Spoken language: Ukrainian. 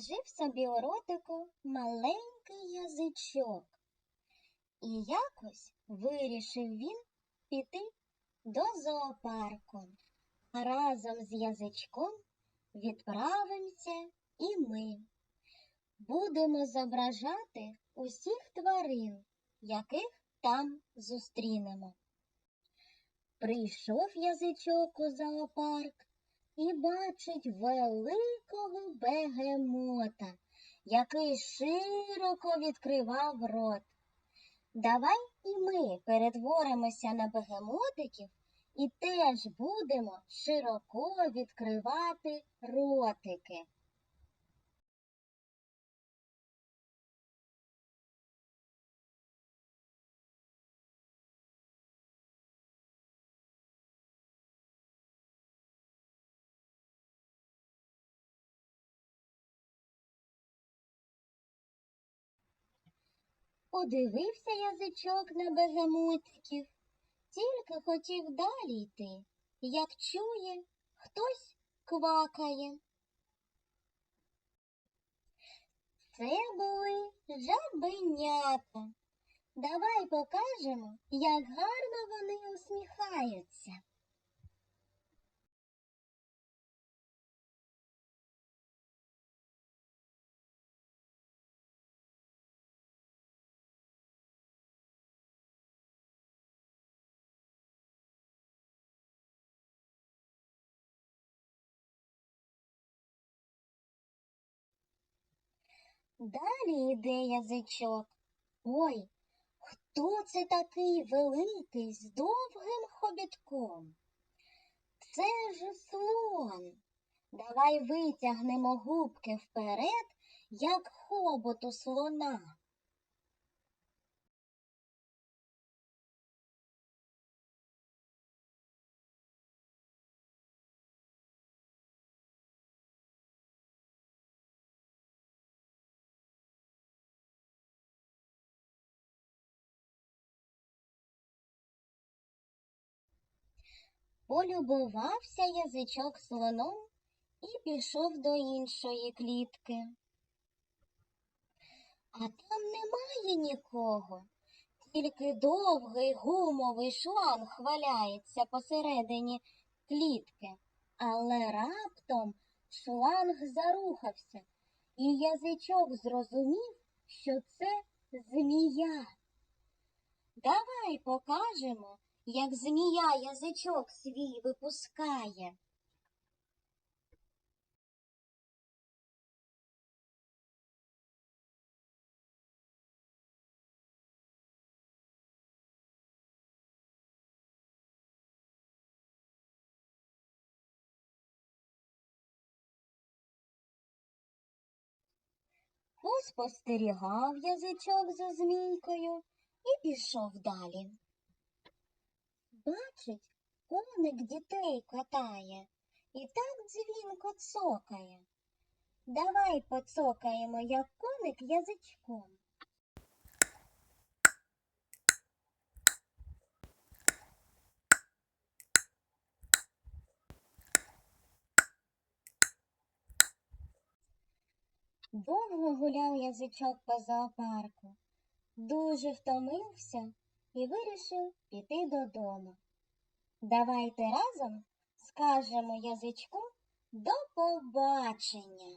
жив собі у ротику маленький язичок. І якось вирішив він піти до зоопарку. Разом з язичком відправимося і ми. Будемо зображати усіх тварин, яких там зустрінемо. Прийшов язичок у зоопарк і бачить великого бегемота, який широко відкривав рот. Давай і ми перетворимося на бегемотиків і теж будемо широко відкривати ротики. Подивився язичок на бегемотиків, тільки хотів далі йти, як чує, хтось квакає. Це були жабенята. Давай покажемо, як гарно вони усміхаються. Далі йде язичок. Ой, хто це такий великий з довгим хобітком? Це ж слон. Давай витягнемо губки вперед, як хобот у слона. Полюбувався язичок слоном і пішов до іншої клітки. А там немає нікого, тільки довгий гумовий шланг валяється посередині клітки. Але раптом шланг зарухався, і язичок зрозумів, що це змія. Давай покажемо, як змія язичок свій випускає. Поспостерігав язичок за змійкою і пішов далі. Бачить, коник дітей катає і так дзвінко цокає. Давай поцокаємо, як коник язичком. Довго гуляв язичок по зоопарку, дуже втомився і вирішив піти додому. Давайте разом скажемо язичку до побачення.